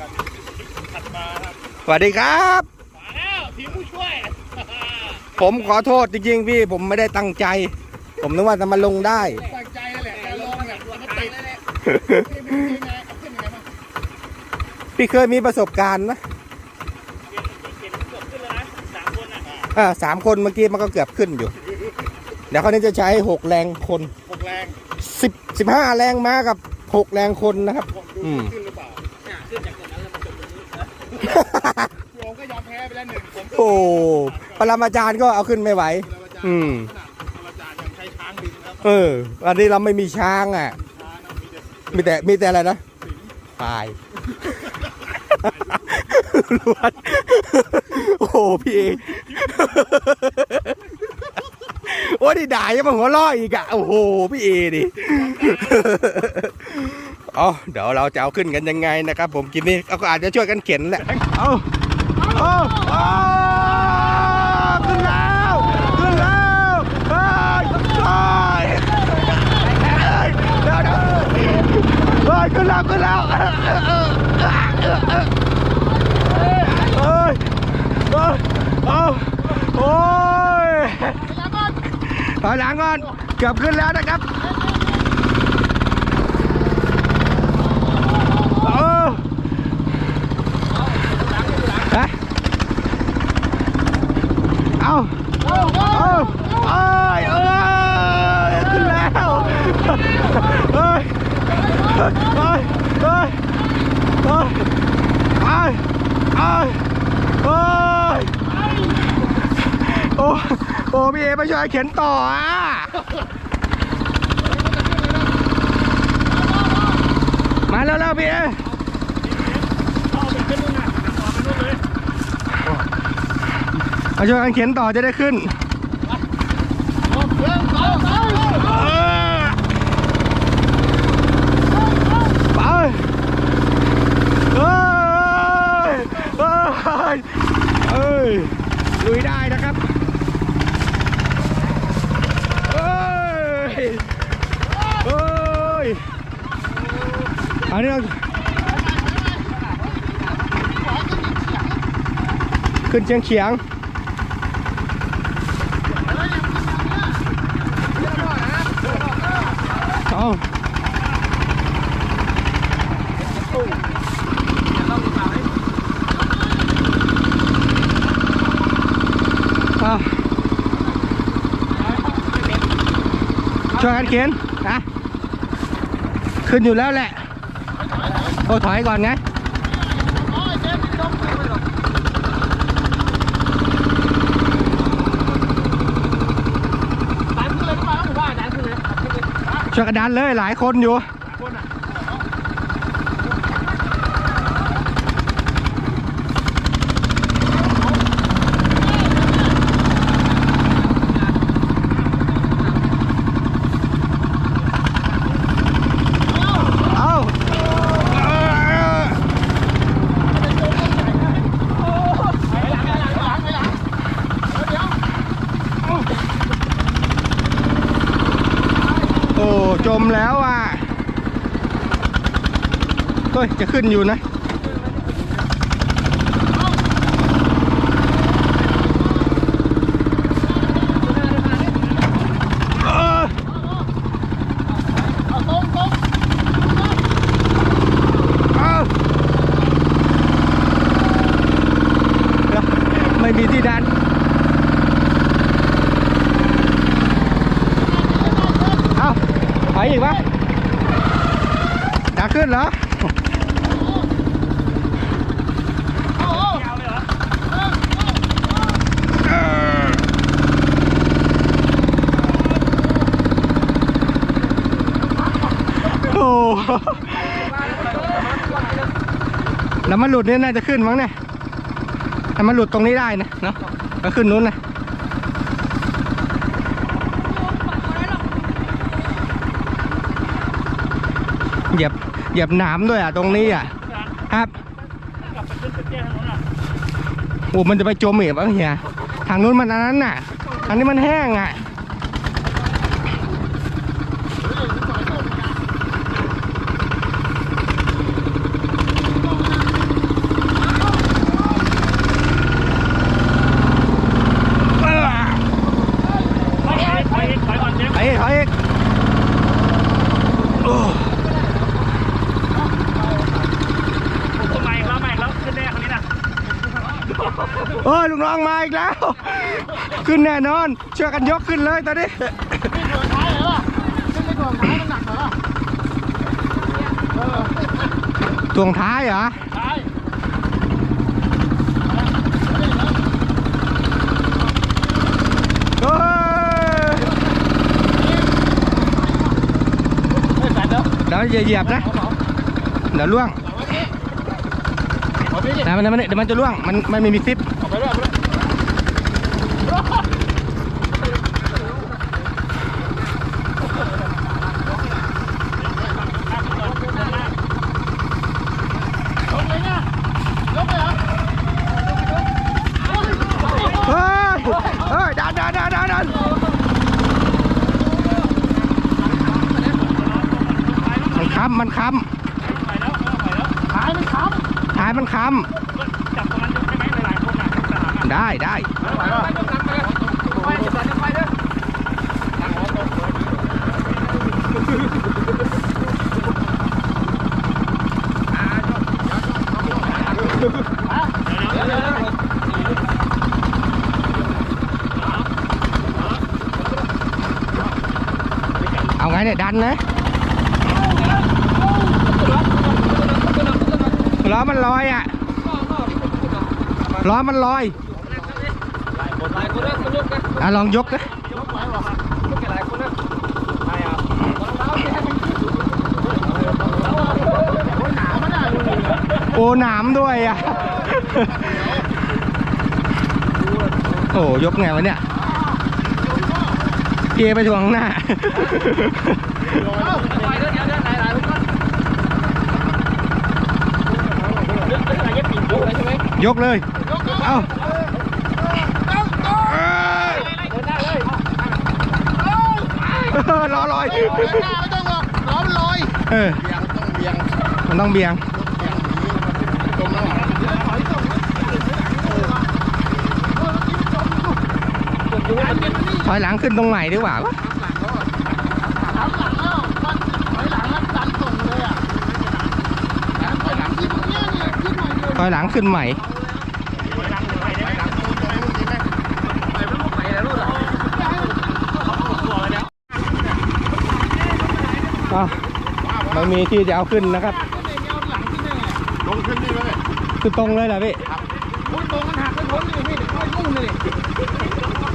กันถัดมาครับสวัสดีครับ มาแล้วทีมผู้ช่วย ผมขอโทษจริงๆ พี่ ผมไม่ได้ตั้งใจ ผมนึกว่าจะมาลงได้ ตั้งใจนั่นแหละแต่ลงเนี่ยมันติดนี่เป็นยังไงเอาขึ้นยังไงบ้างพี่เคยมีประสบการณ์ไหมเขียนเกือบขึ้นแล้วนะสามคนอะอ่าสามคนเมื่อกี้มันก็เกือบขึ้นอยู่ เดี๋ยวคราวนี้จะใช้หกแรงคนหกแรงสิบสิบห้าแรงม้ากับหกแรงคนนะครับผมดูอืม ขึ้นหรือเปล่ โอ้ปรมาจารย์ก็เอาขึ้นไม่ไหว อืมขนาดปรมาจารย์ยังใช้ช้างดึงครับเออ อันนี้เราไม่มีช้างอะ มีแต่ มีแต่อะไรนะพายล้วนโอ้โหพี่เอโอ้นี่ด่ายังมาหัวเร้ออีกอะโอ้โหพี่เอดิเอเดี๋ยวเราจะเอาขึ้นกันยังไงนะครับ ผมกินนี่เราก็อาจจะช่วยกันเข็นแหละ เอาเอาเอาขึ้นแล้วขึ้นแล้วเฮ้ยเฮ้ยเดี๋ยวเดี๋ยว เฮ้ยขึ้นแล้วขึ้นแล้วเอ้ยเอ้ยเอาโอ้ โอ้โอ้พี่เอมาช่วยเข็นต่ออะมาแล้วแล้วพี่เอเอาไปขึ้นต่อไปนู่นเลยมาช่วยกันเข็นต่อจะได้ขึ้น เอาเริ่มเอาเอา ไปเอ้ยเอ้ยเอ้ย ลุยได้นะครับเอ้ยเอ้ยอันนี้เราขึ้นเชียงเขียงเอาเอา ช่วยกันเขียนนะขึ้นอยู่แล้วแหละโอ้ถอยก่อนไงช่วยกันดันเลยหลายคนอยู่ จมแล้วอะก็จะขึ้นอยู่นะไม่มีที่ดัน ขึ้นเหรอยาวเลยเหรอโอ้โหแล้วมันหลุดเนี่ยน่าจะขึ้นมั้งเนี่ยถ้ามันหลุดตรงนี้ได้นะเนาะก็ขึ้นนู้นนะเหยียบ เหยียบหนามด้วยอะตรงนี้อะ ครับโอ้มันจะไปจมอีกบ้างเฮียทางนู้นมันอันนั้นน่ะ อันนี้มันแห้งอะ อ้ยลูกน้องมาอีกแล้ว ขึ้นแน่นอนช่วยกันยกขึ้นเลยตอนนี้นี่ตัวท้ายเหรอขึ้นไปตัวท้ายมันหนักเหรอเออตวงท้ายเหรอท้ายเฮ้ยไม่ใส่แล้วเดี๋ยวอย่าเหยียบนะ เดี๋ยวล่วงเอาไปดิ นะมันมันเดี๋ยวมันจะล่วง มันมันไม่มีซิปเอาไปด้วยเอาไปด้วยยกเลยเนี่ยยกเลยเหรอเฮ้ยเฮ้ยดันดันดันดันดันมันค้ำมันค้ขายมันค้ำท้าย มันค้จับตรงนั้นยกได้ไหมหลายๆคนอะจับสามำได้ได้ไม่ไหวหรอไปยกหลังไปเลยไปจับไปเด้อเอาไงเนี่ยดันนะ ล้อมันลอยอะล้อมันลอยหลายคนเลยสนุกกันอะลองยกนะยกไหวหรอลูกแกหลายคนนะใช่อะหนาวไม่ได้เลยโอ้หนามด้วยอะโอ้ยกไงวะเนี่ยเกียร์ไปทวงข้างหน้า ไปเด้อเดี๋ยวเดี๋ยวหลายหลายคนเรื่องอะไรยับปีก ยกเลยใช่ไหมยกเลย เอ้าเดินได้เลยรอลอยหน้าไม่ต้องหรอกล้อมันลอยเออเบียงต้องเบียงมันต้องเบียงจมแล้วถอยจมถอยหลังขึ้นตรงใหม่ดีกว่าถามหลังแล้วถอยหลังแล้วดันส่งเลยอะถอยหลังที่ตรงเนี้ยเนี่ยที่หน่อยเดียว ถอยหลังขึ้นใหม่ถอยหลังไปได้ไหมหลังตัวตัวนู้นดีไหมไปไม่รู้ไปแล้วรู้หรอตัวเลยเนี่ยอะไม่มีที่จะเอาขึ้นนะครับ ลงขึ้นนี่เลยคือตรงเลยเหรอพี่อุ้ยตรงมันหักไปพ้นเลยพี่เดี๋ยวค่อยยุ่งเลย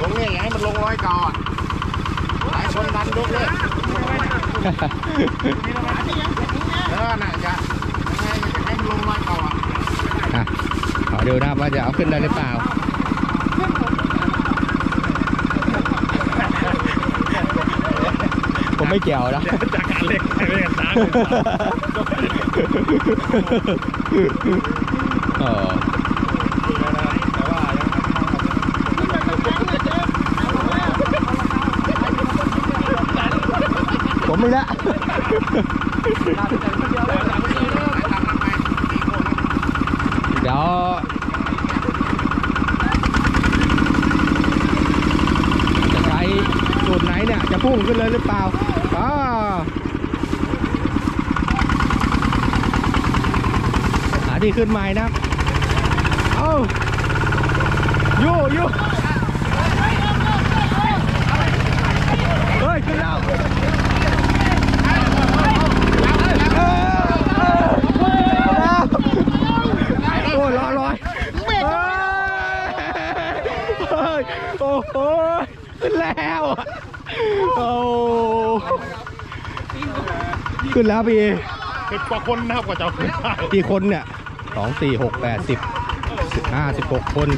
ลงเนี่ยให้มันลงร้อยก่อนหลายคนดันยกเลยเออน่ะจะยังไงให้มันลงร้อยก่อน อะขอ ดูนะครับว่าจะเอาขึ้นได้หรือเปล่าผมไม่เกี่ยวนะจากการเล็กไปเป็นกันตาเออผมไม่ละ เดี๋ยวจะใช้สูตรไหนเนี่ย จะพุ่งขึ้นเลยหรือเปล่าอ๋อหา ที่ขึ้นใหม่นะครับ เอ้าโยู่ยู่เฮ้ย ขึ้นแล้วเออเออแล้วโอ้ยลอยลอยเฮ้ยโอ้โหขึ้นแล้วอะโอ้ขึ้นแล้วพี่ สิบกว่าคนนะครับกว่าจะขึ้นได้กี่คนเนี่ย สองสี่หกแปดสิบสิบห้าสิบหกคน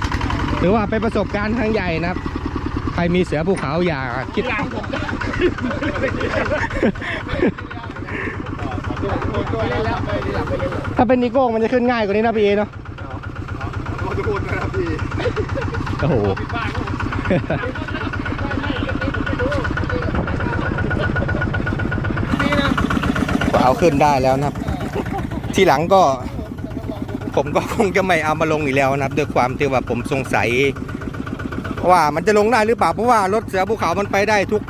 ถือว่าเป็นประสบการณ์ครั้งใหญ่นะครับ ใครมีเสือภูเขาอย่าคิดหลังผมถ้าเป็นนิโก้มันจะขึ้นง่ายกว่านี้นะพี่เอเนาะโอ้โหเอาขึ้นได้แล้วนะครับ ที่หลังก็ ผมก็คงจะไม่เอามาลงอีกแล้วนะครับ ด้วยความที่ว่าผมสงสัย ว่ามันจะลงได้หรือเปล่าเพราะว่ารถเสือภูเขามันไปได้ทุก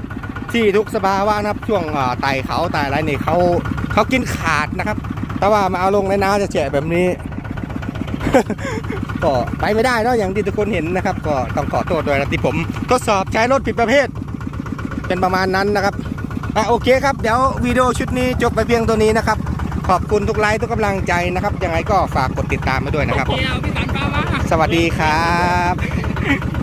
ที่ทุกสภาว่านะครับ ช่วงไต่เขาไต่อะไรนี่เขาเขากินขาดนะครับ แต่ว่ามาเอาลงในน้าจะแฉะแบบนี้ ก็ไปไม่ได้เนาะอย่างที่ทุกคนเห็นนะครับ ก็ต้องขอโทษด้วยนะที่ผมทดสอบใช้รถผิดประเภท เป็นประมาณนั้นนะครับอะโอเคครับเดี๋ยววิดีโอชุดนี้จบไปเพียงตัวนี้นะครับ ขอบคุณทุกไลค์ทุกกำลังใจนะครับ ยังไงก็ฝากกดติดตามมาด้วยนะครับ สวัสดีครับ